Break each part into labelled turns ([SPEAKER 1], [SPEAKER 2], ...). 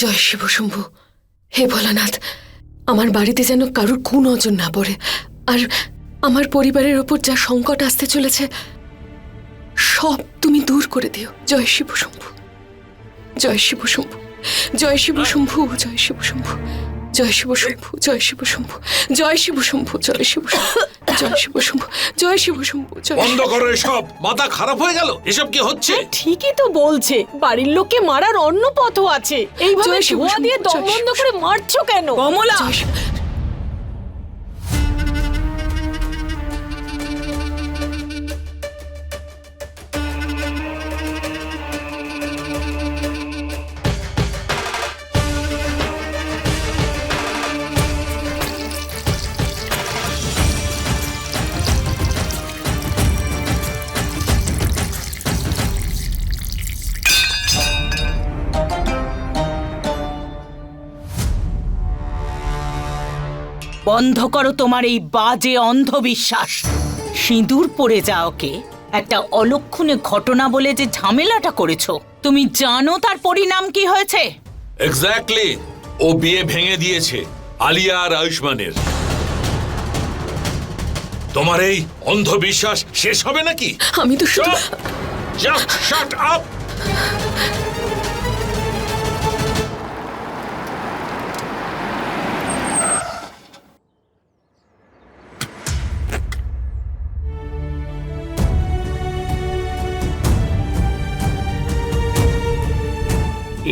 [SPEAKER 1] জয় শিব শম্ভু। হে ভোলানাথ, আমার বাড়িতে যেন কারোর কারুর কুনজর না পড়ে, আর আমার পরিবারের ওপর যা সংকট আসতে চলেছে, সব তুমি দূর করে দিও। জয় শিব শম্ভু। জয় শিব শম্ভু। জয় শিব শম্ভু, জয় শিব শম্ভু। জয় শিব শম্ভু জয় শিব শম্ভু জয় শিব শম্ভু জয় শিব জয় শিব শম্ভু জয় শিব শম্ভু
[SPEAKER 2] বন্ধ করো এসব মাথা খারাপ হয়ে গেল এসব কি হচ্ছে?
[SPEAKER 3] ঠিকই তো বলছে বাড়ির লোককে মারার অন্য পথও আছে। এইভাবে ধোঁয়া দিয়ে দম বন্ধ করে মারছো কেন?
[SPEAKER 4] কমলা! বন্ধ করো তোমার এই বাজে অন্ধবিশ্বাস। সিঁদুর পড়ে যা ওকে একটা অলক্ষণে ঘটনা বলে যে ঝামেলাটা করেছ তুমি জানো তার পরিণাম কি হয়েছে?
[SPEAKER 2] এক্স্যাক্টলি ও বিয়ে ভেঙে দিয়েছে আলিয়া আর আয়ুষ্মানের। তোমার এই অন্ধবিশ্বাস শেষ হবে নাকি?
[SPEAKER 1] আমি তো শুধু
[SPEAKER 2] জাস্ট শাট আপ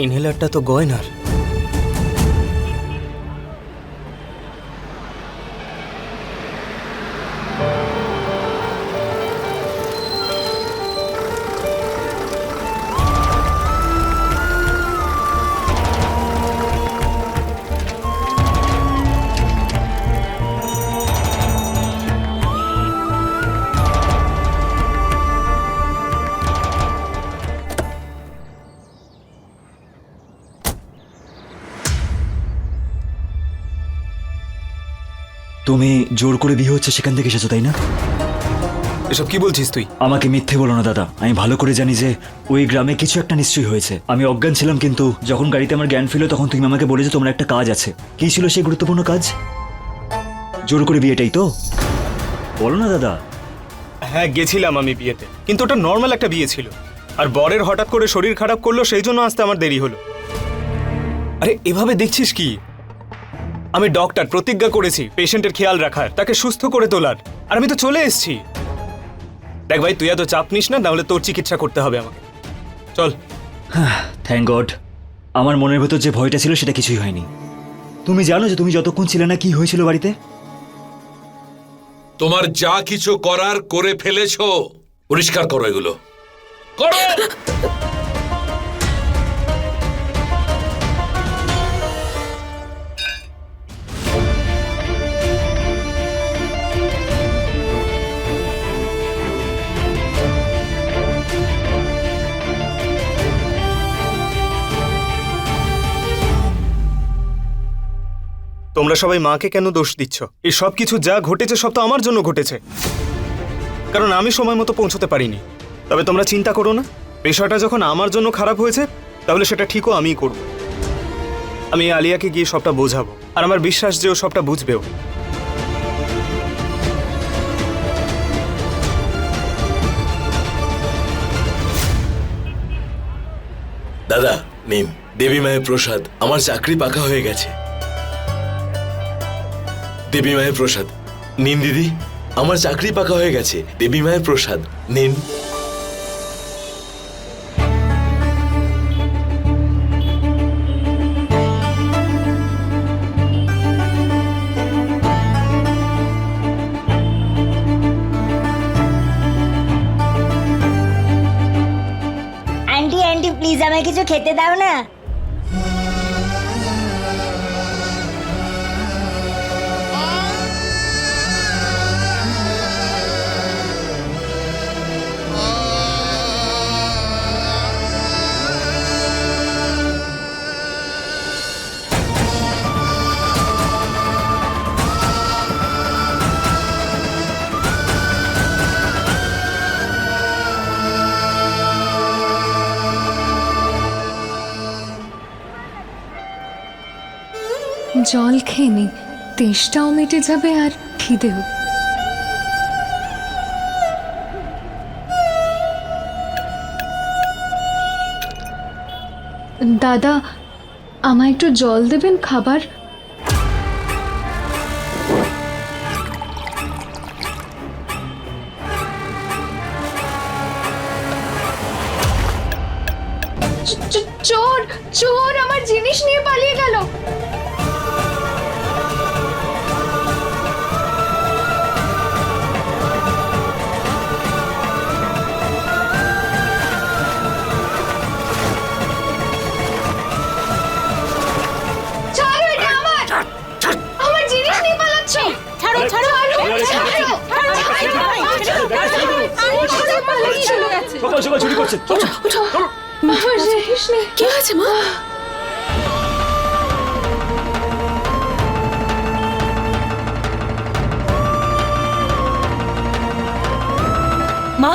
[SPEAKER 5] ইনহেলারটা তো গয়নার।
[SPEAKER 6] তুমি জোর করে বিয়ে হচ্ছে সেখান থেকে এসেছ তাই না?
[SPEAKER 5] এসব কি বলছিস তুই?
[SPEAKER 6] আমাকে মিথ্যে বলো না দাদা। আমি ভালো করে জানি যে ওই গ্রামে কিছু একটা নিশ্চয়ই হয়েছে। আমি অজ্ঞান ছিলাম কিন্তু যখন গাড়িতে আমার জ্ঞান ফিরলো তখন তুমি আমাকে বলে যে তোমার একটা কাজ আছে। কি ছিল সেই গুরুত্বপূর্ণ কাজ? জোর করে বিয়েটাই তো। বলো না দাদা।
[SPEAKER 5] হ্যাঁ গেছিলাম আমি বিয়েতে। কিন্তু ওটা নর্মাল একটা বিয়ে ছিল। আর বরের হঠাৎ করে শরীর খারাপ করল সেই জন্য আসতে আমার দেরি হলো। আরে এভাবে দেখছিস কি? আমি ডক্টর প্রতিজ্ঞা করেছি পেশেন্টের খেয়াল রাখার তাকে সুস্থ করে তোলার। আর আমি তো চলে এসেছি। দেখ ভাই তুই এত চাপ নিস না তাহলে তোর চিকিৎসা করতে হবে আমাকে। চল।
[SPEAKER 6] থ্যাংক গড আমার মনের ভেতর যে ভয়টা ছিল সেটা কিছুই হয়নি। তুমি জানো যে তুমি যতক্ষণ ছিলে না কি হয়েছিল বাড়িতে?
[SPEAKER 2] তোমার যা কিছু করার করে ফেলেছো পরিষ্কার করো এগুলো। করো!
[SPEAKER 5] তোমরা সবাই মাকে কেন দোষ দিচ্ছ? এই সব কিছু যা ঘটেছে সব তো আমার জন্য ঘটেছে। কারণ আমি সময় মতো পৌঁছতে পারিনি। তবে তোমরা চিন্তা করো না। বিষয়টা যখন আমার জন্য খারাপ হয়েছে, তাহলে সেটা ঠিকও আমিই করব। আমি আলিয়াকে গিয়ে সবটা বোঝাবো। আর আমার বিশ্বাস যে ও সবটা বুঝবেও।
[SPEAKER 7] দাদা নিন দেবী মায়ের প্রসাদ, আমার চাকরি পাকা হয়ে গেছে। দেবী মায়ের প্রসাদ। নিন দিদি, আমার চাকরি পাকা হয়ে গেছে। দেবী মায়ের প্রসাদ, নিন।
[SPEAKER 8] আমায় কিছু খেতে দাও না।
[SPEAKER 9] জল খেয়ে নি, তেষ্টাও মিটে যাবে আর খিদেও। দাদা, আমায় একটু জল দেবেন খাবার? চোর চোর, আমার জিনিস নিয়ে পালিয়ে গেল। নেই
[SPEAKER 1] কি হয়েছে মা?
[SPEAKER 4] মা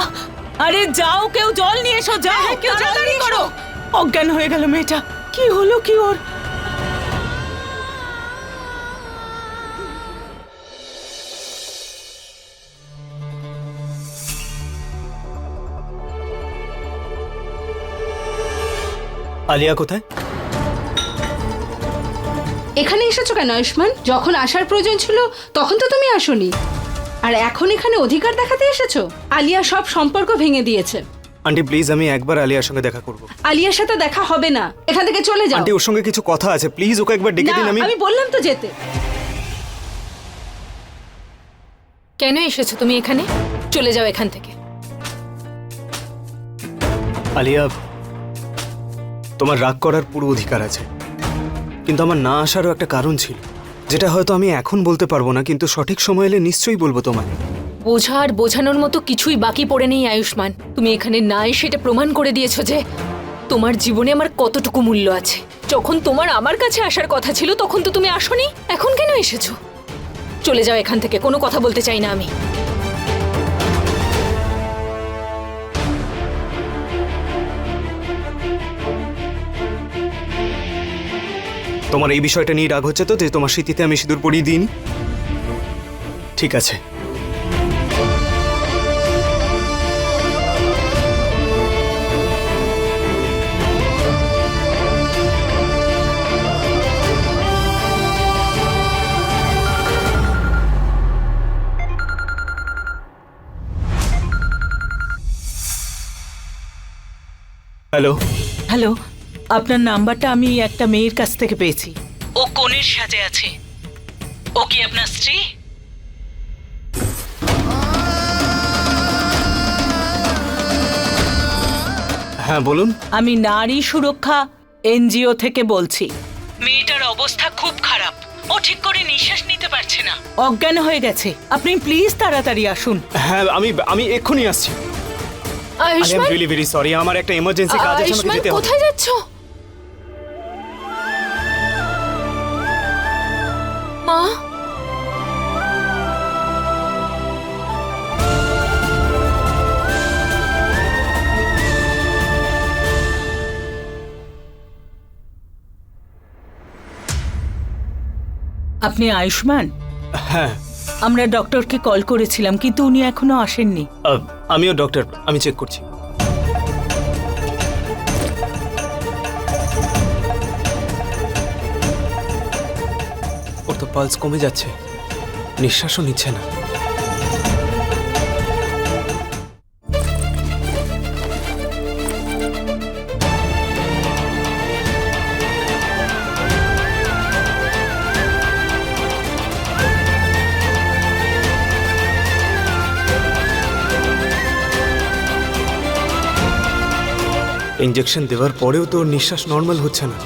[SPEAKER 4] আরে যাও কেউ জল নিয়ে এসো যাও কেউ জল করো। অজ্ঞান হয়ে গেল মেয়েটা। কি হলো কি ওর?
[SPEAKER 5] আলিয়া কোথায়?
[SPEAKER 10] এখানে এসেছ কেন আয়ুষ্মান? যখন আসার প্রয়োজন ছিল তখন তো তুমি আসোনি। আর এখন এখানে অধিকার দেখাতে এসেছ? আলিয়া সব সম্পর্ক ভেঙে দিয়েছে।
[SPEAKER 5] আন্টি প্লিজ আমি একবার আলিয়ার সঙ্গে দেখা করব।
[SPEAKER 10] আলিয়ার সাথে দেখা হবে না। এখান থেকে চলে যাও।
[SPEAKER 5] আন্টি ওর সঙ্গে কিছু কথা আছে। প্লিজ ওকে একবার ডেকে দিন আমি
[SPEAKER 10] আমি বললাম তো যেতে।
[SPEAKER 1] কেন এসেছ তুমি এখানে? চলে যাও এখান থেকে।
[SPEAKER 5] আলিয়া তোমার রাগ করার পুরো অধিকার আছে। কিন্তু আমার না আসারও একটা কারণ ছিল, যেটা হয়তো আমি এখন বলতে পারব না, কিন্তু সঠিক সময় এলে নিশ্চয়ই বলব তোমায়।
[SPEAKER 1] বোঝার বোঝানোর মতো কিছুই বাকি পড়ে নেই, আয়ুষ্মান। তুমি এখানে না এসে এটা প্রমাণ করে দিয়েছ যে তোমার জীবনে আমার কতটুকু মূল্য আছে। যখন তোমার আমার কাছে আসার কথা ছিল, তখন তো তুমি আসোনি। এখন কেন এসেছ? চলে যাও এখান থেকে, কোনো কথা বলতে চাই না আমি।
[SPEAKER 5] তোমার এই বিষয়টা নিয়ে রাগ হচ্ছে তো যে তোমার স্মৃতিতে আমি সিঁদুর পরিয়ে দিইনি? ঠিক আছে। হ্যালো
[SPEAKER 4] হ্যালো আপনার নাম্বারটা আমি একটা মেয়ের কাছ থেকে পেয়েছি। ও কোনের সাজে আছে। ও কি আপনার স্ত্রী?
[SPEAKER 5] হ্যাঁ বলুন।
[SPEAKER 4] আমি নারী সুরক্ষা এনজিও থেকে বলছি। মেয়েটার অবস্থা খুব খারাপ। ও ঠিক করে নিঃশ্বাস নিতে পারছে না। অজ্ঞান হয়ে গেছে। আপনি প্লিজ তাড়াতাড়ি আসুন।
[SPEAKER 5] হ্যাঁ আমি আমি এক্ষুনি আসছি। I am really very sorry আমার একটা এমার্জেন্সি কাজ আছে আমাকে যেতে হবে।
[SPEAKER 1] কোথায় যাচ্ছ? মা?
[SPEAKER 4] আপনি আয়ুষ্মান?
[SPEAKER 5] হ্যাঁ।
[SPEAKER 4] আমরা ডক্টরকে কল করেছিলাম কিন্তু উনি এখনও আসেননি।
[SPEAKER 5] আমিও ডক্টর আমি চেক করছি। পালস কমে যাচ্ছে। নিঃশ্বাসও নিচ্ছে না। ইঞ্জেকশন দেওয়ার পরেও তো নিঃশ্বাস নর্মাল হচ্ছে না।